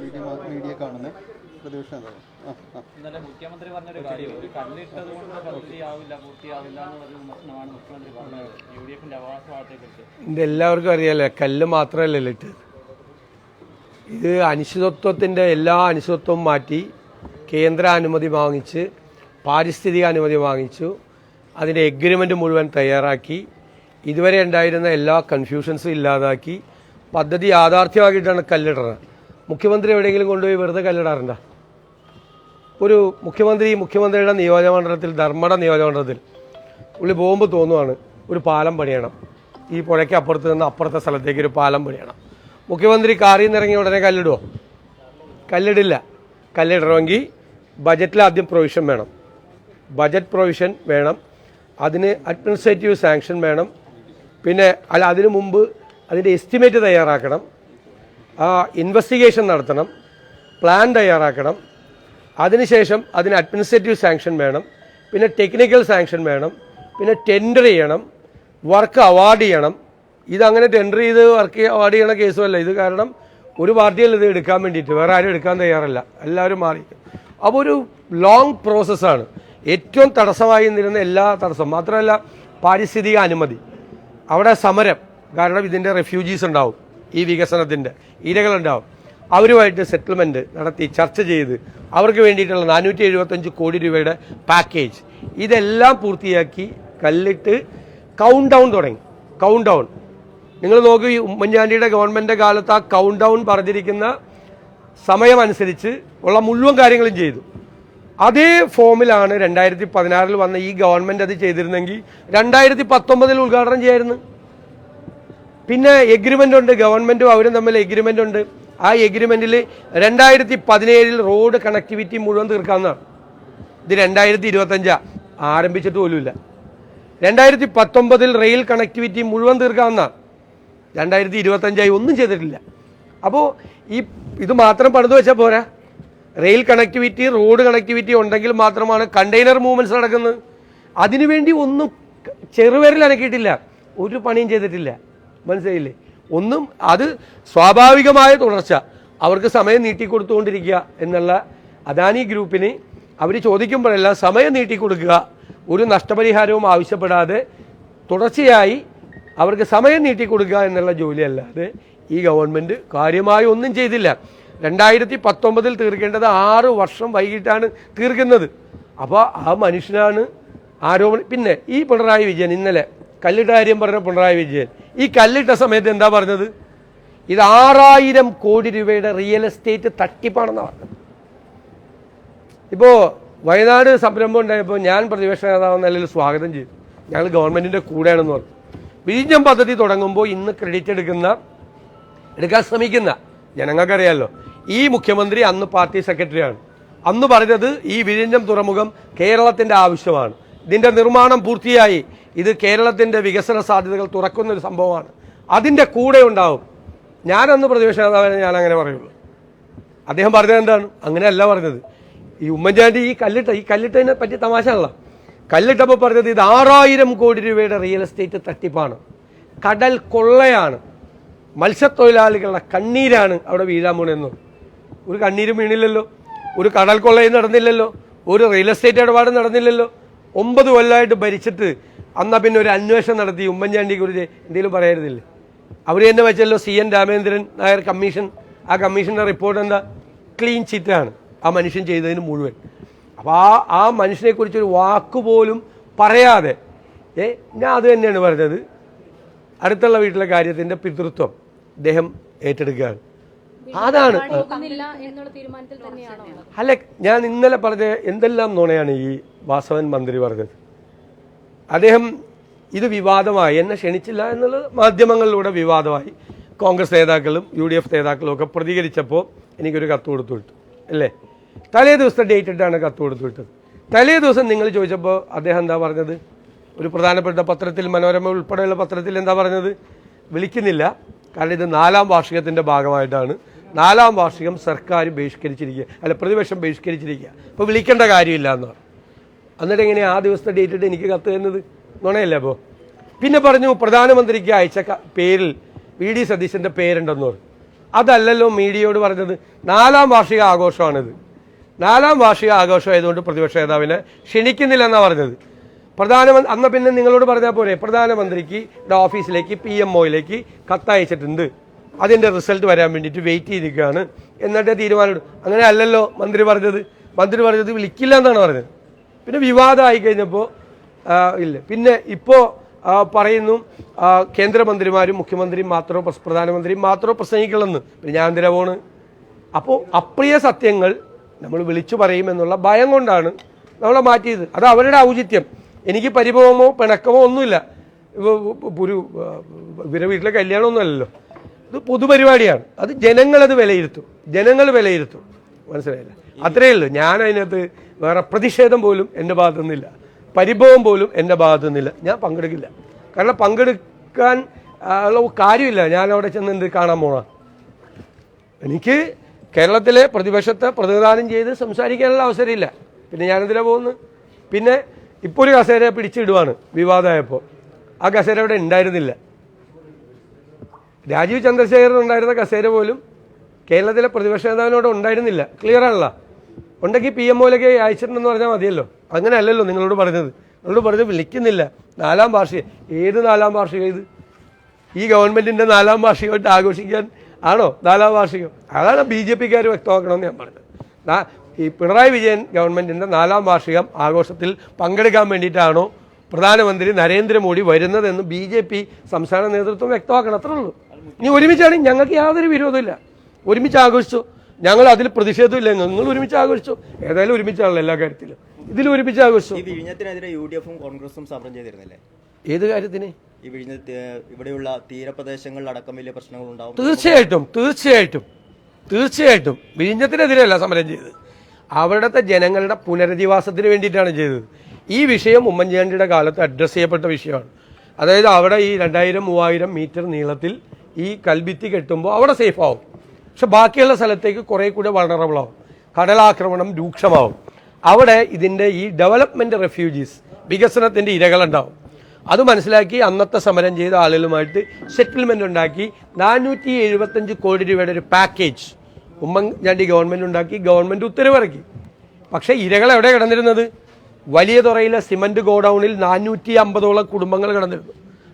Media media കാണുന്നത് പ്രതിപക്ഷം ആ ഇന്നലെ മുഖ്യമന്ത്രി പറഞ്ഞൊരു കാര്യം ഒരു കല്ലിട്ടത് കൊണ്ട് പദ്ധതിയാവില്ല പൂർത്തിയാവില്ല എന്ന് പറഞ്ഞ വിമർശനമാണ് മുഖ്യമന്ത്രി പറഞ്ഞത്. യു ഡി എഫിന്റെ അവകാശവാദത്തെ കുറിച്ച് എല്ലാവർക്കും അറിയാലോ കല്ല് മാത്രമല്ലല്ലോ ഇട്ടത് ഇത് അനിശ്ചിതത്വത്തിന്റെ എല്ലാ അനിശ്ചിതത്വവും മാറ്റി കേന്ദ്ര അനുമതി വാങ്ങിച്ച് പാരിസ്ഥിതിക അനുമതി വാങ്ങിച്ചു അതിന്റെ എഗ്രിമെന്റ് മുഴുവൻ തയ്യാറാക്കി ഇതുവരെ ഉണ്ടായിരുന്ന എല്ലാ കൺഫ്യൂഷൻസും ഇല്ലാതാക്കി പദ്ധതി യാഥാർത്ഥ്യമാക്കിയിട്ടാണ് കല്ലിടുന്നത് മുഖ്യമന്ത്രി എവിടെയെങ്കിലും കൊണ്ടുപോയി വെറുതെ കല്ലിടാറുണ്ടോ? ഒരു മുഖ്യമന്ത്രി മുഖ്യമന്ത്രിയുടെ നിയോജകമണ്ഡലത്തിൽ ധർമ്മട നിയോജകമണ്ഡലത്തിൽ ഉള്ളി ബോംബ് തോന്നുവാണ് ഒരു പാലം പണിയണം. ഈ പുഴയ്ക്ക് അപ്പുറത്ത് നിന്ന് അപ്പുറത്തെ സ്ഥലത്തേക്ക് ഒരു പാലം പണിയണം. മുഖ്യമന്ത്രി കാറിൽ നിന്ന് ഇറങ്ങി ഉടനെ കല്ലിടുമോ കല്ലിടില്ല. കല്ലിടണമെങ്കിൽ ബജറ്റിൽ ആദ്യം പ്രൊവിഷൻ വേണം. ബജറ്റ് പ്രൊവിഷൻ വേണം. അതിന് അഡ്മിനിസ്ട്രേറ്റീവ് സാങ്ഷൻ വേണം. പിന്നെ അല്ല അതിനു മുമ്പ് അതിന്റെ എസ്റ്റിമേറ്റ് തയ്യാറാക്കണം. ആ ഇൻവെസ്റ്റിഗേഷൻ നടത്തണം പ്ലാൻ തയ്യാറാക്കണം. അതിനുശേഷം അതിന് അഡ്മിനിസ്ട്രേറ്റീവ് സാങ്ഷൻ വേണം പിന്നെ ടെക്നിക്കൽ സാങ്ഷൻ വേണം പിന്നെ ടെൻഡർ ചെയ്യണം വർക്ക് അവാർഡ് ചെയ്യണം. ഇതങ്ങനെ ടെൻഡർ ചെയ്ത് വർക്ക് അവാർഡ് ചെയ്യണ അല്ല. ഇത് കാരണം ഒരു പാർട്ടിയിൽ ഇത് എടുക്കാൻ വേണ്ടിയിട്ട് വേറെ ആരും എടുക്കാൻ തയ്യാറല്ല. എല്ലാവരും മാറി. അപ്പോൾ ഒരു ലോങ് പ്രോസസ്സാണ് ഏറ്റവും തടസ്സമായി നിന്നിരുന്ന എല്ലാ തടസ്സം മാത്രമല്ല പാരിസ്ഥിതിക അനുമതി. അവിടെ സമരം. കാരണം ഇതിന്റെ റെഫ്യൂജീസ് ഉണ്ടാവും. ഈ വികസനത്തിന്റെ ഇരകളുണ്ടാവും. അവരുമായിട്ട് സെറ്റിൽമെന്റ് നടത്തി ചർച്ച ചെയ്ത് അവർക്ക് വേണ്ടിയിട്ടുള്ള നാനൂറ്റി എഴുപത്തഞ്ച് കോടി രൂപയുടെ പാക്കേജ് ഇതെല്ലാം പൂർത്തിയാക്കി കല്ലിട്ട് കൗണ്ട് ഡൗൺ തുടങ്ങി. കൗണ്ട് ഡൗൺ നിങ്ങൾ നോക്കൂ ഈ ഉമ്മൻചാണ്ടിയുടെ ഗവൺമെന്റ് കാലത്ത് ആ കൗണ്ട് ഡൗൺ പറഞ്ഞിരിക്കുന്ന സമയമനുസരിച്ച് ഉള്ള മുഴുവൻ കാര്യങ്ങളും ചെയ്തു. അതേ ഫോമിലാണ് രണ്ടായിരത്തി പതിനാറിൽ വന്ന ഈ ഗവൺമെന്റ് അത് ചെയ്തിരുന്നെങ്കിൽ രണ്ടായിരത്തി പത്തൊമ്പതിൽ ഉദ്ഘാടനം ചെയ്യായിരുന്നു. പിന്നെ എഗ്രിമെന്റ് ഉണ്ട് ഗവൺമെന്റും അവരും തമ്മിൽ എഗ്രിമെന്റ് ഉണ്ട്. ആ എഗ്രിമെന്റിൽ രണ്ടായിരത്തി പതിനേഴിൽ റോഡ് കണക്ടിവിറ്റി മുഴുവൻ തീർക്കാവുന്നതാണ്. ഇത് രണ്ടായിരത്തി ഇരുപത്തഞ്ചാണ് ആരംഭിച്ചിട്ട് പോലുമില്ല. രണ്ടായിരത്തി പത്തൊമ്പതിൽ റെയിൽ കണക്ടിവിറ്റി മുഴുവൻ തീർക്കാവുന്നതാണ്. രണ്ടായിരത്തി ഇരുപത്തഞ്ചായി ഒന്നും ചെയ്തിട്ടില്ല. അപ്പോൾ ഈ ഇത് മാത്രം പണിത് വെച്ചാൽ പോരാ. റെയിൽ കണക്ടിവിറ്റി റോഡ് കണക്ടിവിറ്റി ഉണ്ടെങ്കിൽ മാത്രമാണ് കണ്ടെയ്നർ മൂവ്മെന്റ്സ് നടക്കുന്നത്. അതിനുവേണ്ടി ഒന്നും ചെറുവിരൽ അനക്കിയിട്ടില്ല. ഒരു പണിയും ചെയ്തിട്ടില്ല. മനസ്സിലായില്ലേ? ഒന്നും അത് സ്വാഭാവികമായ തുടർച്ച. അവർക്ക് സമയം നീട്ടിക്കൊടുത്തുകൊണ്ടിരിക്കുക എന്നുള്ള അദാനി ഗ്രൂപ്പിന് അവർ ചോദിക്കുമ്പോഴെല്ലാം സമയം നീട്ടിക്കൊടുക്കുക ഒരു നഷ്ടപരിഹാരവും ആവശ്യപ്പെടാതെ തുടർച്ചയായി അവർക്ക് സമയം നീട്ടിക്കൊടുക്കുക എന്നുള്ള ജോലിയല്ലാതെ ഈ ഗവൺമെന്റ് കാര്യമായി ഒന്നും ചെയ്തില്ല. രണ്ടായിരത്തി പത്തൊമ്പതിൽ തീർക്കേണ്ടത് ആറ് വർഷം വൈകിട്ടാണ് തീർക്കുന്നത്. അപ്പോൾ ആ മനുഷ്യനാണ് ആരോപണം പിന്നെ ഈ പിണറായി വിജയൻ ഇന്നലെ കല്ലിട്ട കാര്യം പറഞ്ഞ പിണറായി വിജയൻ. ഈ കല്ലിട്ട സമയത്ത് എന്താ പറഞ്ഞത്? ഇത് ആറായിരം കോടി രൂപയുടെ റിയൽ എസ്റ്റേറ്റ് തട്ടിപ്പാണെന്നാണ് പറഞ്ഞത്. ഇപ്പോൾ വയനാട് സംരംഭം ഉണ്ടായപ്പോൾ ഞാൻ പ്രതിപക്ഷ നേതാവ് നിലയിൽ സ്വാഗതം ചെയ്തു. ഞങ്ങൾ ഗവൺമെന്റിന്റെ കൂടെയാണെന്ന് പറഞ്ഞു. ബീജം പദ്ധതി തുടങ്ങുമ്പോൾ ഇന്ന് ക്രെഡിറ്റ് എടുക്കുന്ന എടുക്കാൻ ശ്രമിക്കുന്ന ജനങ്ങൾക്കറിയാമല്ലോ ഈ മുഖ്യമന്ത്രി അന്ന് പാർട്ടി സെക്രട്ടറിയാണ് അന്ന് പറഞ്ഞത് ഈ വിഴിഞ്ഞം തുറമുഖം കേരളത്തിന്റെ ആവശ്യമാണ്. ഇതിന്റെ നിർമ്മാണം പൂർത്തിയായി. ഇത് കേരളത്തിന്റെ വികസന സാധ്യതകൾ തുറക്കുന്ന ഒരു സംഭവമാണ്. അതിന്റെ കൂടെ ഉണ്ടാവും. ഞാനന്ന് പ്രതിപക്ഷ നേതാവിനെ ഞാൻ അങ്ങനെ പറയുള്ളൂ. അദ്ദേഹം പറഞ്ഞത് എന്താണ്? അങ്ങനെയല്ല പറഞ്ഞത്. ഈ ഉമ്മൻചാണ്ടി ഈ കല്ലിട്ട ഈ കല്ലിട്ടതിനെ പറ്റി തമാശയല്ല കല്ലിട്ടപ്പോൾ പറഞ്ഞത് ഇത് ആറായിരം കോടി രൂപയുടെ റിയൽ എസ്റ്റേറ്റ് തട്ടിപ്പാണ്. കടൽ കൊള്ളയാണ്. മത്സ്യത്തൊഴിലാളികളുടെ കണ്ണീരാണ് അവിടെ വീഴാൻ പോണെന്ന്. ഒരു കണ്ണീരും വീണില്ലല്ലോ. ഒരു കടൽ കൊള്ളയും നടന്നില്ലല്ലോ. ഒരു റിയൽ എസ്റ്റേറ്റ് ഇടപാടും നടന്നില്ലല്ലോ. ഒമ്പത് കൊല്ലമായിട്ട് ഭരിച്ചിട്ട് അന്നാ പിന്നെ ഒരു അന്വേഷണം നടത്തി. ഉമ്മൻചാണ്ടി കുറിച്ച് എന്തെങ്കിലും പറയരുതില്ലേ അവർ തന്നെ വെച്ചല്ലോ C N Ramendran Nair commission. ആ കമ്മീഷന്റെ റിപ്പോർട്ട് എന്താ? ക്ലീൻ ചിറ്റാണ് ആ മനുഷ്യൻ ചെയ്തതിന് മുഴുവൻ. അപ്പോൾ ആ ആ മനുഷ്യനെക്കുറിച്ച് ഒരു വാക്കുപോലും പറയാതെ ഏ ഞാൻ അത് തന്നെയാണ് പറഞ്ഞത്. അടുത്തുള്ള വീട്ടിലെ കാര്യത്തിന്റെ പിതൃത്വം അദ്ദേഹം ഏറ്റെടുക്കുകയാണ്. അതാണ്. അല്ല ഞാൻ ഇന്നലെ പറഞ്ഞ എന്തെല്ലാം നുണയാണ് ഈ വാസവൻ മന്ത്രി പറഞ്ഞത്? അദ്ദേഹം ഇത് വിവാദമായി എന്നെ ക്ഷണിച്ചില്ല എന്നുള്ളത് മാധ്യമങ്ങളിലൂടെ വിവാദമായി. കോൺഗ്രസ് നേതാക്കളും യു ഡി എഫ് നേതാക്കളും ഒക്കെ പ്രതികരിച്ചപ്പോൾ എനിക്കൊരു കത്ത് കൊടുത്തു വിട്ടു. അല്ലേ? തലേ ദിവസത്തെ ഡേറ്റ് ഇട്ടാണ് കത്ത് കൊടുത്തു വിട്ടത്. തലേ ദിവസം നിങ്ങൾ ചോദിച്ചപ്പോൾ അദ്ദേഹം എന്താ പറഞ്ഞത്? ഒരു പ്രധാനപ്പെട്ട പത്രത്തിൽ മനോരമ ഉൾപ്പെടെയുള്ള പത്രത്തിൽ എന്താ പറഞ്ഞത്? വിളിക്കുന്നില്ല. കാരണം ഇത് നാലാം വാർഷികത്തിന്റെ ഭാഗമായിട്ടാണ്. നാലാം വാർഷികം സർക്കാർ ബഹിഷ്കരിച്ചിരിക്കുക. അല്ല പ്രതിപക്ഷം ബഹിഷ്കരിച്ചിരിക്കുക. അപ്പോൾ വിളിക്കേണ്ട കാര്യമില്ല എന്നാണ് എന്നിട്ട് എങ്ങനെ ആ ദിവസത്തെ ഡേറ്റ് ഇട്ട് എനിക്ക് കത്ത് തരുന്നത്? നുണയല്ലേ അപ്പോൾ പിന്നെ പറഞ്ഞു പ്രധാനമന്ത്രിക്ക് അയച്ച പേരിൽ വി ഡി സതീശന്റെ പേരുണ്ടെന്ന് പറഞ്ഞു. അതല്ലല്ലോ മീഡിയയോട് പറഞ്ഞത്. നാലാം വാർഷിക ആഘോഷമാണിത്. നാലാം വാർഷിക ആഘോഷമായതുകൊണ്ട് പ്രതിപക്ഷ നേതാവിനെ ക്ഷണിക്കുന്നില്ല എന്നാണ് പറഞ്ഞത്. പ്രധാനമന്ത്രി അന്ന് പിന്നെ നിങ്ങളോട് പറഞ്ഞാൽ പോരെ പ്രധാനമന്ത്രിക്ക് ഓഫീസിലേക്ക് പി എം ഒയിലേക്ക് കത്തയച്ചിട്ടുണ്ട് അതിന്റെ റിസൾട്ട് വരാൻ വേണ്ടിയിട്ട് വെയിറ്റ് ചെയ്തിരിക്കുകയാണ്. എന്നിട്ട് തീരുമാനം അങ്ങനെ അല്ലല്ലോ മന്ത്രി പറഞ്ഞത്. മന്ത്രി പറഞ്ഞത് വിളിക്കില്ല എന്നാണ് പറഞ്ഞത്. പിന്നെ വിവാദമായി കഴിഞ്ഞപ്പോൾ ഇല്ല. പിന്നെ ഇപ്പോൾ പറയുന്നു കേന്ദ്രമന്ത്രിമാരും മുഖ്യമന്ത്രിയും മാത്രമോ പ്രധാനമന്ത്രിയും മാത്രമോ പ്രസംഗിക്കുള്ളെന്ന് പിന്നെ ഞാൻ എന്തിനാ പോണ്? അപ്പോൾ അപ്രിയ സത്യങ്ങൾ നമ്മൾ വിളിച്ചു പറയുമെന്നുള്ള ഭയം കൊണ്ടാണ് നമ്മളെ മാറ്റിയത്. അത് അവരുടെ ഔചിത്യം. എനിക്ക് പരിഭവമോ പിണക്കമോ ഒന്നുമില്ല. ഒരു ഇവരെ വീട്ടിലെ കല്യാണമൊന്നുമല്ലല്ലോ ഇത് പൊതുപരിപാടിയാണ്. അത് ജനങ്ങളത് വിലയിരുത്തും. ജനങ്ങൾ വിലയിരുത്തും. മനസ്സിലായില്ല? അത്രയേ ഉള്ളൂ. ഞാൻ അതിനകത്ത് വേറെ പ്രതിഷേധം പോലും എന്റെ ഭാഗത്തു നിന്നില്ല. പരിഭവം പോലും എന്റെ ഭാഗത്തു നിന്നില്ല. ഞാൻ പങ്കെടുക്കില്ല. കാരണം പങ്കെടുക്കാൻ ഉള്ള കാര്യമില്ല. ഞാൻ അവിടെ ചെന്ന് എന്ത് കാണാൻ പോണ? എനിക്ക് കേരളത്തിലെ പ്രതിപക്ഷത്തെ പ്രതിനിധാനം ചെയ്ത് സംസാരിക്കാനുള്ള അവസരമില്ല. പിന്നെ ഞാനെന്തിനാ പോകുന്നു പിന്നെ ഇപ്പോൾ ഒരു കസേര പിടിച്ചിടുവാണ് വിവാദമായപ്പോൾ ആ കസേര അവിടെ ഉണ്ടായിരുന്നില്ല. രാജീവ് ചന്ദ്രശേഖരൻ ഉണ്ടായിരുന്ന കസേര പോലും കേരളത്തിലെ പ്രതിപക്ഷ നേതാവിനോട് ഉണ്ടായിരുന്നില്ല. ക്ലിയർ ആണല്ലോ? ഉണ്ടെങ്കിൽ പി എം ഒയിലേക്ക് അയച്ചിട്ടുണ്ടെന്ന് പറഞ്ഞാൽ മതിയല്ലോ. അങ്ങനെ അല്ലല്ലോ നിങ്ങളോട് പറഞ്ഞത്. നിങ്ങളോട് പറഞ്ഞത് വിളിക്കുന്നില്ല. നാലാം ഭാഷയെ ഏത് നാലാം ഭാഷയോ ഇത്? ഈ ഗവൺമെന്റിന്റെ നാലാം ഭാഷയോട്ട് ആഘോഷിക്കാൻ ആണോ നാലാം വാർഷികം? അതാണ് ബി ജെ പിക്കാർ വ്യക്തമാക്കണമെന്ന് ഞാൻ പറഞ്ഞത്. ഈ പിണറായി വിജയൻ ഗവൺമെന്റിന്റെ നാലാം വാർഷികം ആഘോഷത്തിൽ പങ്കെടുക്കാൻ വേണ്ടിയിട്ടാണോ പ്രധാനമന്ത്രി നരേന്ദ്രമോദി വരുന്നതെന്ന് ബി ജെ പി സംസ്ഥാന നേതൃത്വം വ്യക്തമാക്കണം. അത്രേ ഉള്ളൂ. ഇനി ഒരുമിച്ചാണ് ഞങ്ങൾക്ക് യാതൊരു വിരോധമില്ല. ഒരുമിച്ച് ആഘോഷിച്ചു. ഞങ്ങൾ അതിൽ പ്രതിഷേധമില്ല. നിങ്ങൾ ഒരുമിച്ച് ആഘോഷിച്ചു. ഏതായാലും ഒരുമിച്ചാണല്ലോ എല്ലാ കാര്യത്തിലും. ഇതിൽ ഒരുമിച്ച് ആഘോഷിച്ചു. ഈ വിഴിഞ്ഞത്തിനെതിരെ യു ഡി എഫും കോൺഗ്രസും സമരം ചെയ്തിരുന്നില്ലേ? ഏത് കാര്യത്തിന്? ഈ വിഴിഞ്ഞ ഇവിടെയുള്ള തീരപ്രദേശങ്ങളിൽ അടക്കം വലിയ പ്രശ്നങ്ങൾ ഉണ്ടാവും തീർച്ചയായിട്ടും തീർച്ചയായിട്ടും തീർച്ചയായിട്ടും വിഴിഞ്ഞത്തിനെതിരെയല്ല സമരം ചെയ്തത്. അവിടുത്തെ ജനങ്ങളുടെ പുനരധിവാസത്തിന് വേണ്ടിയിട്ടാണ് ചെയ്തത്. ഈ വിഷയം ഉമ്മൻചാണ്ടിയുടെ കാലത്ത് അഡ്രസ്സ് ചെയ്യപ്പെട്ട വിഷയമാണ്. അതായത് അവിടെ ഈ രണ്ടായിരം മൂവായിരം മീറ്റർ നീളത്തിൽ ഈ കൽഭിത്തി കെട്ടുമ്പോൾ അവിടെ സേഫ് ആവും. പക്ഷെ ബാക്കിയുള്ള സ്ഥലത്തേക്ക് കുറേ കൂടെ വളണറബിൾ ആവും. കടലാക്രമണം രൂക്ഷമാവും. അവിടെ ഇതിന്റെ ഈ ഡെവലപ്മെന്റ് റെഫ്യൂജീസ് വികസനത്തിന്റെ ഇരകളുണ്ടാവും. അത് മനസ്സിലാക്കി അന്നത്തെ സമരം ചെയ്ത ആളുകളുമായിട്ട് സെറ്റിൽമെന്റ് ഉണ്ടാക്കി. നാനൂറ്റി എഴുപത്തഞ്ച് കോടി രൂപയുടെ ഒരു പാക്കേജ് ഉമ്മൻചാണ്ടി ഗവൺമെന്റ് ഉണ്ടാക്കി ഗവൺമെന്റ് ഉത്തരവിറക്കി. പക്ഷേ ഇരകൾ എവിടെ കിടന്നിരുന്നത്? വലിയ തുറയിലെ സിമന്റ് ഗോഡൗണിൽ നാനൂറ്റി അമ്പതോളം കുടുംബങ്ങൾ കിടന്നിരുന്നു.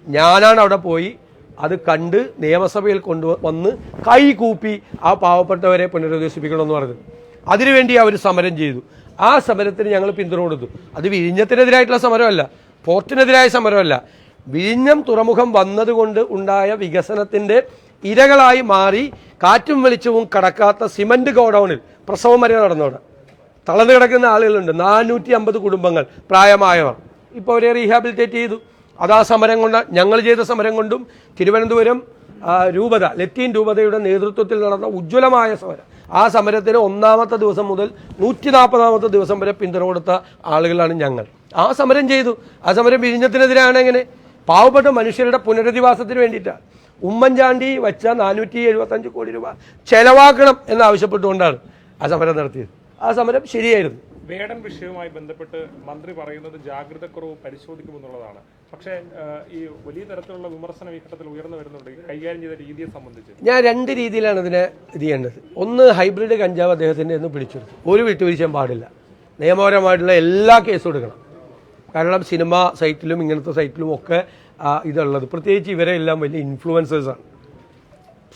ഞാനാണ് അവിടെ പോയി അത് കണ്ട് നിയമസഭയിൽ കൊണ്ടു വന്ന് കൈകൂപ്പി ആ പാവപ്പെട്ടവരെ പുനരധിവസിപ്പിക്കണമെന്ന് പറഞ്ഞത് അതിനുവേണ്ടി അവർ സമരം ചെയ്തു. ആ സമരത്തിന് ഞങ്ങൾ പിന്തുണ കൊടുത്തു. അത് വിഴിഞ്ഞത്തിനെതിരായിട്ടുള്ള സമരമല്ല പോർട്ടിനെതിരായ സമരമല്ല. വിഴിഞ്ഞം തുറമുഖം വന്നതുകൊണ്ട് ഉണ്ടായ വികസനത്തിന്റെ ഇരകളായി മാറി കാറ്റും വെളിച്ചവും കടക്കാത്ത സിമന്റ് ഗോഡൌണിൽ പ്രസവം വരെ നടന്നവിടെ. തളർന്നു കിടക്കുന്ന ആളുകളുണ്ട്. നാനൂറ്റി അമ്പത് കുടുംബങ്ങൾ പ്രായമായവർ. ഇപ്പോൾ അവരെ റീഹാബിലിറ്റേറ്റ് ചെയ്തു. അതാ സമരം കൊണ്ട് ഞങ്ങൾ ചെയ്ത സമരം കൊണ്ടും തിരുവനന്തപുരം രൂപത ലത്തീൻ രൂപതയുടെ നേതൃത്വത്തിൽ നടന്ന ഉജ്ജ്വലമായ സമരം. ആ സമരത്തിന് ഒന്നാമത്തെ ദിവസം മുതൽ നൂറ്റി നാൽപ്പതാമത്തെ ദിവസം വരെ പിന്തുണ കൊടുത്ത ആളുകളാണ് ഞങ്ങൾ. ആ സമരം ചെയ്തു. ആ സമരം വിഴിഞ്ഞത്തിനെതിരാണ് എങ്ങനെ? പാവപ്പെട്ട മനുഷ്യരുടെ പുനരധിവാസത്തിന് വേണ്ടിയിട്ടാണ്. ഉമ്മൻചാണ്ടി വച്ച നാനൂറ്റി എഴുപത്തഞ്ച് കോടി രൂപ ചെലവാക്കണം എന്നാവശ്യപ്പെട്ടുകൊണ്ടാണ് ആ സമരം നടത്തിയത്. ആ സമരം ശരിയായിരുന്നു. വേടൻ വിഷയവുമായി ബന്ധപ്പെട്ട് മന്ത്രി പറയുന്നത് ജാഗ്രതക്കുറവ് പരിശോധിക്കുമെന്നുള്ളതാണ്. പക്ഷേ ഈ വലിയ തരത്തിലുള്ള വിമർശനം ഈ ഘട്ടത്തിൽ ഉയർന്നു വരുന്നുണ്ട്. കൈകാര്യം ചെയ്ത രീതിയെ സംബന്ധിച്ച്. ഞാൻ രണ്ട് രീതിയിലാണ് ഇതിനെ ഇത് ചെയ്യേണ്ടത്. ഒന്ന് ഹൈബ്രിഡ് കഞ്ചാവ് അദ്ദേഹത്തിന്റെ ഒന്ന് പിടിച്ചെടുത്തു. ഒരു വിട്ടുവീഴ്ചയും പാടില്ല. നിയമപരമായിട്ടുള്ള എല്ലാ കേസും എടുക്കണം. കാരണം സിനിമ സൈറ്റിലും ഇങ്ങനത്തെ സൈറ്റിലും ഒക്കെ ഇതുള്ളത്. പ്രത്യേകിച്ച് ഇവരെല്ലാം വലിയ ഇൻഫ്ലുവൻസേഴ്സാണ്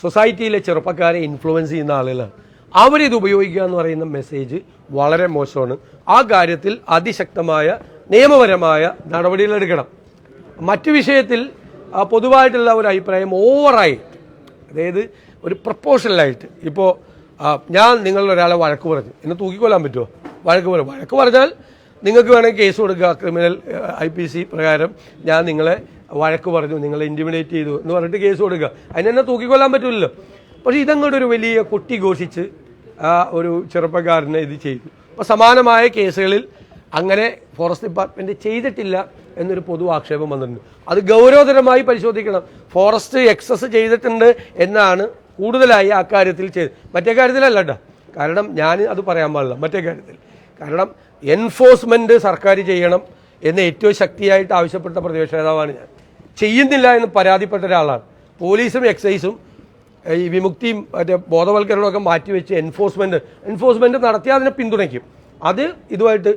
സൊസൈറ്റിയിലെ ചെറുപ്പക്കാരെ ഇൻഫ്ലുവൻസ് ചെയ്യുന്ന ആളുകളാണ്. അവരിത് ഉപയോഗിക്കുക എന്ന് പറയുന്ന മെസ്സേജ് വളരെ മോശമാണ്. ആ കാര്യത്തിൽ അതിശക്തമായ നിയമപരമായ നടപടികളെടുക്കണം മറ്റു വിഷയത്തിൽ പൊതുവായിട്ടുള്ള ഒരു അഭിപ്രായം ഓവറായി അതായത് ഒരു പ്രപ്പോഷണലായിട്ട് ഇപ്പോൾ ഞാൻ നിങ്ങളിൽ ഒരാളെ വഴക്ക് പറഞ്ഞു. എന്നെ തൂക്കിക്കൊല്ലാൻ പറ്റുമോ വഴക്ക് പറഞ്ഞു വഴക്ക് പറഞ്ഞാൽ നിങ്ങൾക്ക് വേണമെങ്കിൽ കേസ് കൊടുക്കുക. ക്രിമിനൽ ഐ പി സി പ്രകാരം ഞാൻ നിങ്ങളെ വഴക്ക് പറഞ്ഞു നിങ്ങളെ ഇന്റിമിഡേറ്റ് ചെയ്തു എന്ന് പറഞ്ഞിട്ട് കേസ് കൊടുക്കുക. അതിനെന്നെ തൂക്കിക്കൊല്ലാൻ പറ്റില്ലല്ലോ പക്ഷേ ഇതങ്ങോട്ട് ഒരു വലിയ കൊട്ടി ഘോഷിച്ച് ഒരു ചെറുപ്പക്കാരനെ ഇത് ചെയ്തു. അപ്പോൾ സമാനമായ കേസുകളിൽ അങ്ങനെ ഫോറസ്റ്റ് ഡിപ്പാർട്ട്മെന്റ് ചെയ്തിട്ടില്ല എന്നൊരു പൊതു ആക്ഷേപം വന്നിട്ടുണ്ട്. അത് ഗൗരവതരമായി പരിശോധിക്കണം. ഫോറസ്റ്റ് എക്സസ് ചെയ്തിട്ടുണ്ട് എന്നാണ് കൂടുതലായി ആ കാര്യത്തിൽ ചെയ്ത് മറ്റേ കാര്യത്തിലല്ല കേട്ടോ കാരണം ഞാൻ അത് പറയാൻ പാടില്ല. മറ്റേ കാര്യത്തിൽ. കാരണം എൻഫോഴ്സ്മെന്റ് സർക്കാർ ചെയ്യണം എന്ന് ഏറ്റവും ശക്തിയായിട്ട് ആവശ്യപ്പെട്ട പ്രതിപക്ഷ നേതാവാണ് ഞാൻ. ചെയ്യുന്നില്ല എന്ന് പരാതിപ്പെട്ട ഒരാളാണ്. പോലീസും എക്സൈസും ഈ വിമുക്തിയും മറ്റേ ബോധവൽക്കരണമൊക്കെ മാറ്റിവെച്ച് എൻഫോഴ്സ്മെന്റ് എൻഫോഴ്സ്മെന്റ് നടത്തി അതിനെ പിന്തുണയ്ക്കും. അത് ഇതുമായിട്ട്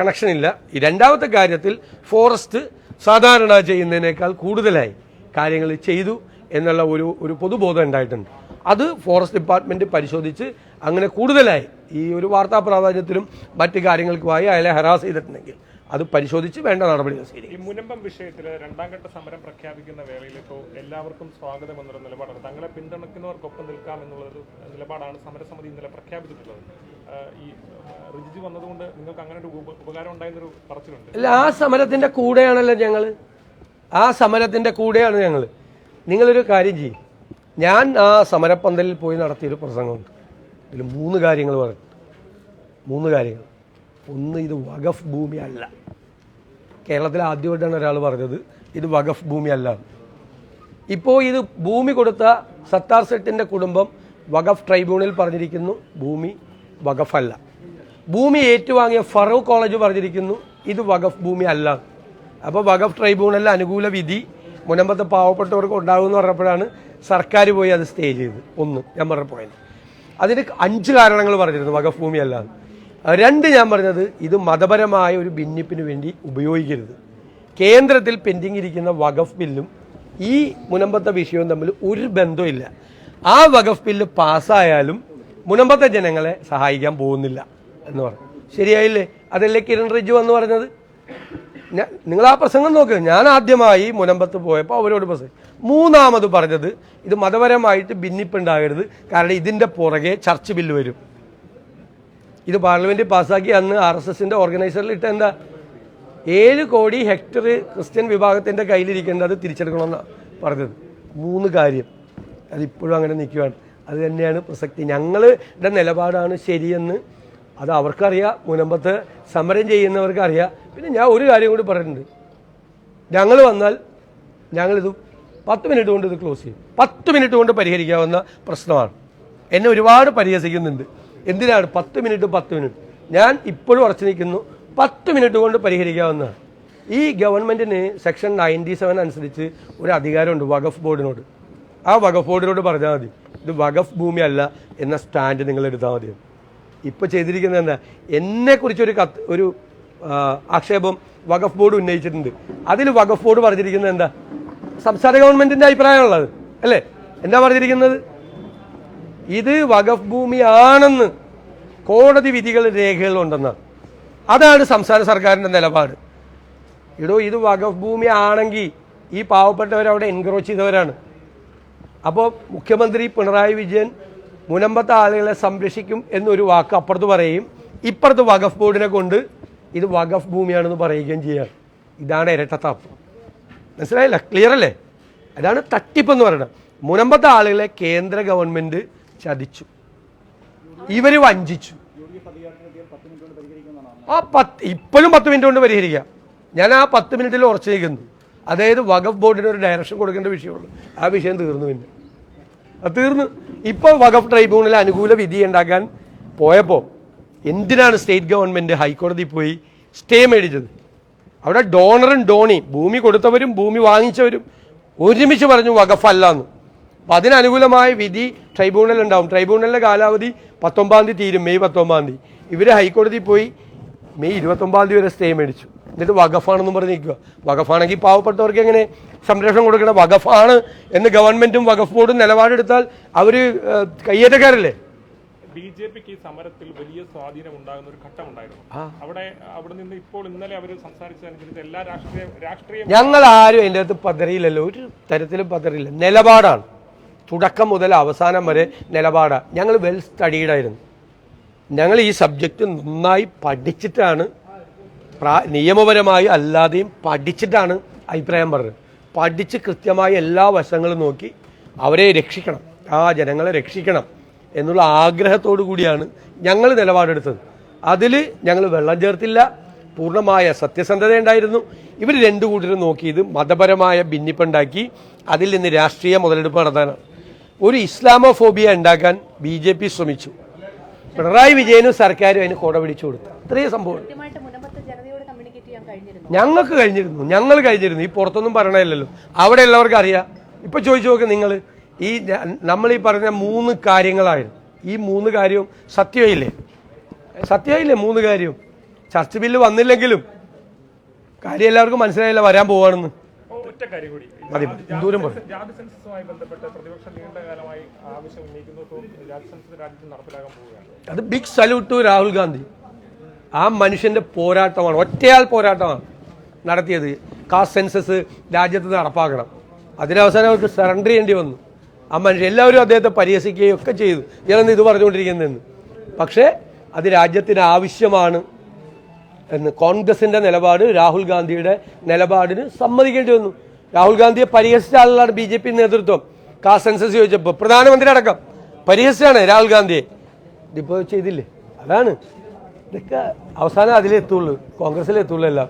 കണക്ഷൻ ഇല്ല. രണ്ടാമത്തെ കാര്യത്തിൽ ഫോറസ്റ്റ് സാധാരണ ചെയ്യുന്നതിനേക്കാൾ കൂടുതലായി കാര്യങ്ങൾ ചെയ്തു എന്നുള്ള ഒരു ഒരു പൊതുബോധം ഉണ്ടായിട്ടുണ്ട്. അത് ഫോറസ്റ്റ് ഡിപ്പാർട്ട്മെന്റ് പരിശോധിച്ച് അങ്ങനെ കൂടുതലായി. ഈ ഒരു വാർത്താ പ്രാധാന്യത്തിലും മറ്റ് കാര്യങ്ങൾക്കുമായി അയാളെ ഹരാസ് ചെയ്തിട്ടുണ്ടെങ്കിൽ. അത് പരിശോധിച്ച് വേണ്ട നടപടികൾ സ്വീകരിക്കും. മുനമ്പം വിഷയത്തിൽ രണ്ടാം ഘട്ട സമരം പ്രഖ്യാപിക്കുന്ന വേളയിൽ ഇപ്പോൾ എല്ലാവർക്കും സ്വാഗതം എന്നൊരു നിലപാടാണ്. തങ്ങളെ പിന്തുണയ്ക്കുന്നവർക്കൊപ്പം നിൽക്കാം എന്നുള്ളൊരു നിലപാടാണ് സമരസമിതി ഇന്നലെ പ്രഖ്യാപിച്ചിട്ടുള്ളത്. ഈ റിജിജു വന്നതുകൊണ്ട് നിങ്ങൾക്ക് അങ്ങനെ ഒരു ഉപ- ഉപകാരം ഉണ്ടായെന്നൊരു പറച്ചിലുണ്ട്. അല്ല ആ സമരത്തിന്റെ കൂടെയാണല്ലോ ഞങ്ങൾ ആ സമരത്തിന്റെ കൂടെയാണ് ഞങ്ങൾ നിങ്ങളൊരു കാര്യം ചെയ്യും. ഞാൻ ആ സമരപ്പന്തലിൽ പോയി നടത്തിയൊരു പ്രസംഗമുണ്ട്. ഇതിൽ മൂന്ന് കാര്യങ്ങൾ പറഞ്ഞു. മൂന്ന് കാര്യങ്ങൾ ഒന്ന് ഇത് വഖഫ് ഭൂമി അല്ല. കേരളത്തിൽ ആദ്യമായിട്ടാണ് ഒരാൾ പറഞ്ഞത് ഇത് വഖഫ് ഭൂമി അല്ല. ഇപ്പോൾ ഇത് ഭൂമി കൊടുത്ത സത്താർ സെട്ടിന്റെ കുടുംബം വഖഫ് ട്രൈബ്യൂണൽ പറഞ്ഞിരിക്കുന്നു ഭൂമി വഖഫല്ല. ഭൂമി ഏറ്റുവാങ്ങിയ ഫറൂഖ് കോളേജ് പറഞ്ഞിരിക്കുന്നു ഇത് വഖഫ് ഭൂമി അല്ല. അപ്പോൾ വഖഫ് ട്രൈബ്യൂണലിൽ അനുകൂല വിധി മുനമ്പത്തെ പാവപ്പെട്ടവർക്ക് ഉണ്ടാകുമെന്ന് പറഞ്ഞപ്പോഴാണ് സർക്കാർ പോയി അത് സ്റ്റേ ചെയ്തത്. ഒന്ന് ഞാൻ പറഞ്ഞ പോയിന്റ് അതിന് അഞ്ച് കാരണങ്ങൾ പറഞ്ഞിരുന്നു വഖഫ് ഭൂമി അല്ലാതെ രണ്ട് ഞാൻ പറഞ്ഞത് ഇത് മതപരമായ ഒരു ഭിന്നിപ്പിന് വേണ്ടി ഉപയോഗിക്കരുത്. കേന്ദ്രത്തിൽ പെൻഡിങ് ഇരിക്കുന്ന വഖഫ് ബില്ലും ഈ മുനമ്പത്തെ വിഷയവും തമ്മിൽ ഒരു ബന്ധമില്ല ആ വഖഫ് ബില്ല് പാസ്സായാലും മുനമ്പത്തെ ജനങ്ങളെ സഹായിക്കാൻ പോകുന്നില്ല എന്ന് പറഞ്ഞു. ശരിയായില്ലേ? അതല്ലേ കിരൺ റിജു എന്ന് പറഞ്ഞത്? നിങ്ങൾ ആ പ്രസംഗം നോക്കുക ഞാൻ ആദ്യമായി മുനമ്പത്ത് പോയപ്പോൾ അവരോട് പ്രസംഗം മൂന്നാമത് പറഞ്ഞത് ഇത് മതപരമായിട്ട് ഭിന്നിപ്പുണ്ടാകരുത്. കാരണം ഇതിന്റെ പുറകെ ചർച്ച് ബില്ല് വരും. ഇത് പാർലമെന്റ് പാസ്സാക്കി അന്ന് ആർ എസ് എസിന്റെ ഓർഗനൈസറിൽ ഇട്ട് എന്താ? ഏഴ് കോടി ഹെക്ടർ ക്രിസ്ത്യൻ വിഭാഗത്തിന്റെ കയ്യിലിരിക്കേണ്ടത് തിരിച്ചെടുക്കണമെന്നാണ് പറഞ്ഞത്. മൂന്ന് കാര്യം. അതിപ്പോഴും അങ്ങനെ നിൽക്കുകയാണ്. അത് തന്നെയാണ് പ്രസക്തി. ഞങ്ങളുടെ നിലപാടാണ് ശരിയെന്ന്. അത് അവർക്കറിയാം. മുനമ്പത്ത് സമരം ചെയ്യുന്നവർക്ക് അറിയാം പിന്നെ ഞാൻ ഒരു കാര്യം കൂടി പറയുന്നുണ്ട് ഞങ്ങൾ വന്നാൽ ഞങ്ങളിത് പത്ത് മിനിറ്റ് കൊണ്ട് ഇത് ക്ലോസ് ചെയ്യും. പത്ത് മിനിറ്റ് കൊണ്ട് പരിഹരിക്കാവുന്ന പ്രശ്നമാണ്. എന്നെ ഒരുപാട് പരിഹസിക്കുന്നുണ്ട്. എന്തിനാണ് പത്ത് മിനിറ്റ് പത്ത് മിനിറ്റ്? ഞാൻ ഇപ്പോഴും ഉറച്ചു നിൽക്കുന്നു. പത്ത് മിനിറ്റ് കൊണ്ട് പരിഹരിക്കാവുന്നതാണ്. ഈ ഗവൺമെന്റിന് സെക്ഷൻ നയന്റി സെവൻ അനുസരിച്ച് ഒരു അധികാരമുണ്ട് വഖഫ് ബോർഡിനോട്. ആ വഖഫ് ബോർഡിനോട് പറഞ്ഞാൽ മതി. ഇത് വഖഫ് ഭൂമിയല്ല എന്ന സ്റ്റാൻഡ് നിങ്ങൾ എടുത്താൽ മതി. ഇപ്പോൾ ചെയ്തിരിക്കുന്നത് എന്താ? എന്നെക്കുറിച്ചൊരു കത്ത് ഒരു ആക്ഷേപം വഖഫ് ബോർഡ് ഉന്നയിച്ചിട്ടുണ്ട്. അതിൽ വഖഫ് ബോർഡ് പറഞ്ഞിരിക്കുന്നത് എന്താ? സംസ്ഥാന ഗവൺമെന്റിന്റെ അഭിപ്രായമുള്ളത് അല്ലേ? എന്താ പറഞ്ഞിരിക്കുന്നത്? ഇത് വഖഫ് ഭൂമിയാണെന്ന് കോടതി വിധികൾ ഉണ്ടെന്ന് അതാണ് സംസ്ഥാന സർക്കാരിന്റെ നിലപാട്. ഇടോ ഇത് വഖഫ് ഭൂമി ആണെങ്കിൽ ഈ പാവപ്പെട്ടവരവിടെ എൻക്രോച്ച് ചെയ്തവരാണ്. അപ്പോൾ മുഖ്യമന്ത്രി പിണറായി വിജയൻ മുനമ്പത്ത ആളുകളെ സംരക്ഷിക്കും എന്നൊരു വാക്ക് അപ്പുറത്ത് പറയും. ഇപ്പുറത്ത് വഖഫ് ബോർഡിനെ കൊണ്ട് ഇത് വഖഫ് ഭൂമിയാണെന്ന് പറയുകയും ചെയ്യുക ഇതാണ് ഇരട്ടത്താപ്പ്. മനസ്സിലായില്ല? ക്ലിയർ അല്ലേ അതാണ് തട്ടിപ്പെന്ന് പറയുന്നത്. മുനമ്പത്ത ആളുകളെ കേന്ദ്ര ഗവൺമെന്റ് ചതിച്ചു. ഇവർ വഞ്ചിച്ചു. ആ പത്ത് ഇപ്പോഴും പത്ത് മിനിറ്റ് കൊണ്ട് പരിഹരിക്കാം ഞാൻ ആ പത്ത് മിനിറ്റിൽ ഉറച്ചിരിക്കുന്നു അതായത് വഖഫ് ബോർഡിന് ഒരു ഡയറക്ഷൻ കൊടുക്കേണ്ട വിഷയമുള്ളൂ. ആ വിഷയം തീർന്നു പിന്നെ. അത് തീർന്നു. ഇപ്പോൾ വഖഫ് ട്രൈബ്യൂണൽ അനുകൂല വിധി ഉണ്ടാക്കാൻ പോയപ്പോൾ എന്തിനാണ് സ്റ്റേറ്റ് ഗവൺമെന്റ് ഹൈക്കോടതി പോയി സ്റ്റേ മേടിച്ചത്? അവിടെ ഡോണറും ഡോണിയും ഭൂമി കൊടുത്തവരും ഭൂമി വാങ്ങിച്ചവരും ഒരുമിച്ച് പറഞ്ഞു വഖഫല്ലാന്ന്. അപ്പം അതിനനുകൂലമായ വിധി ട്രൈബ്യൂണൽ ഉണ്ടാവും. ട്രൈബ്യൂണലിന്റെ കാലാവധി പത്തൊമ്പതാം തീയതി തീരും. മെയ് പത്തൊമ്പതാം തീയതി. ഇവർ ഹൈക്കോടതി പോയി മെയ് ഇരുപത്തൊമ്പതാം തീയതി വരെ സ്റ്റേ മേടിച്ചു. എന്നിട്ട് വകഫാണെന്നും പറഞ്ഞ് നിൽക്കുക വകഫാണെങ്കിൽ പാവപ്പെട്ടവർക്ക് എങ്ങനെ സംരക്ഷണം കൊടുക്കണം? വകഫാണ് എന്ന് ഗവൺമെന്റും വകഫ് ബോർഡും നിലപാടെടുത്താൽ അവർ കയ്യേറ്റക്കാരല്ലേ? ബി ജെ പിക്ക് ഈ സമരത്തിൽ വലിയ സ്വാധീനം ഉണ്ടാകുന്ന ഒരു ഘട്ടം ഉണ്ടായിരുന്നു. അവിടെ അവിടെ നിന്ന് ഇപ്പോൾ ഇന്നലെ അവർ സംസാരിച്ചതനുസരിച്ച് എല്ലാ രാഷ്ട്രീയ രാഷ്ട്രീയ ഞങ്ങൾ ആരും അതിന്റെ അകത്ത് പതറിയില്ലല്ലോ. ഒരു തരത്തിലും പതറിയില്ല. നിലപാടാണ്. തുടക്കം മുതൽ അവസാനം വരെ നിലപാടാണ് ഞങ്ങൾ വെൽ സ്റ്റഡീഡ് ആയിരുന്നു. ഞങ്ങൾ ഈ സബ്ജക്റ്റ് നന്നായി പഠിച്ചിട്ടാണ് നിയമപരമായി അല്ലാതെയും പഠിച്ചിട്ടാണ് അഭിപ്രായം പറഞ്ഞത്. പഠിച്ച് കൃത്യമായി എല്ലാ വശങ്ങളും നോക്കി അവരെ രക്ഷിക്കണം ആ ജനങ്ങളെ രക്ഷിക്കണം എന്നുള്ള ആഗ്രഹത്തോടു കൂടിയാണ് ഞങ്ങൾ നിലപാടെടുത്തത്. അതിൽ ഞങ്ങൾ വെള്ളം ചേർത്തില്ല പൂർണമായ സത്യസന്ധത ഉണ്ടായിരുന്നു. ഇവർ രണ്ടു കൂട്ടരും നോക്കിയത് മതപരമായ ഭിന്നിപ്പുണ്ടാക്കി അതിൽ നിന്ന് രാഷ്ട്രീയ മുതലെടുപ്പ് നടത്താനാണ്. ഒരു ഇസ്ലാമോഫോബിയ ഉണ്ടാക്കാൻ ബി ജെ പി ശ്രമിച്ചു. പിണറായി വിജയനും സർക്കാരും അതിന് കുട പിടിച്ചു കൊടുത്തു. ഇത്രയും സംഭവം. ഞങ്ങൾക്ക് കഴിഞ്ഞിരുന്നു. ഞങ്ങൾ കഴിഞ്ഞിരുന്നു. ഈ പുറത്തൊന്നും പറയണമല്ലോ അവിടെ ഉള്ളവർക്ക് അറിയാം. ഇപ്പൊ ചോദിച്ചു നോക്ക് നിങ്ങൾ ഈ നമ്മൾ ഈ പറഞ്ഞ മൂന്ന് കാര്യങ്ങളായിരുന്നു. ഈ മൂന്ന് കാര്യവും സത്യമായില്ലേ? സത്യമായില്ലേ മൂന്ന് കാര്യവും? ചർച്ച് ബില്ല് വന്നില്ലെങ്കിലും കാര്യം എല്ലാവർക്കും മനസ്സിലായില്ല വരാൻ പോവാണെന്ന്. ഒറ്റ കാര്യം കൂടി. ജാതി സെൻസസുമായി ബന്ധപ്പെട്ട് പ്രതിപക്ഷം നീണ്ടകാലമായി ആവശ്യം ഉന്നയിക്കുന്നതും ജാതി സെൻസസ് രാജ്യത്ത് പോവുകയാണ്. അത് big salute to Rahul Gandhi. ആ മനുഷ്യന്റെ പോരാട്ടമാണ് ഒറ്റയാൾ പോരാട്ടമാണ് നടത്തിയത്. കാസ്റ്റ് സെൻസസ് രാജ്യത്ത് നടപ്പാക്കണം. അതിനവസാനം അവർക്ക് സറണ്ടർ ചെയ്യേണ്ടി വന്നു. ആ മനുഷ്യൻ എല്ലാവരും അദ്ദേഹത്തെ പരിഹസിക്കുകയും ഒക്കെ ചെയ്തു. ഇയാളെന്ന് ഇത് പറഞ്ഞുകൊണ്ടിരിക്കുന്നതെന്ന്. പക്ഷേ അത് രാജ്യത്തിന് ആവശ്യമാണ് എന്ന്. കോൺഗ്രസിന്റെ നിലപാട് രാഹുൽ ഗാന്ധിയുടെ നിലപാടിന് സമ്മതിക്കേണ്ടി വന്നു. രാഹുൽ ഗാന്ധിയെ പരിഹസിച്ച ബി ജെ പി നേതൃത്വം. കാസൻസസ് സെൻസസ് ചോദിച്ചപ്പോൾ പ്രധാനമന്ത്രി അടക്കം പരിഹസിച്ചാണ് രാഹുൽ ഗാന്ധിയെ. ഇതിപ്പോൾ ചെയ്തില്ലേ? അതാണ്. ഇതൊക്കെ അവസാനം അതിലെത്തുള്ളൂ. കോൺഗ്രസിലെത്തുള്ളൂ എല്ലാം.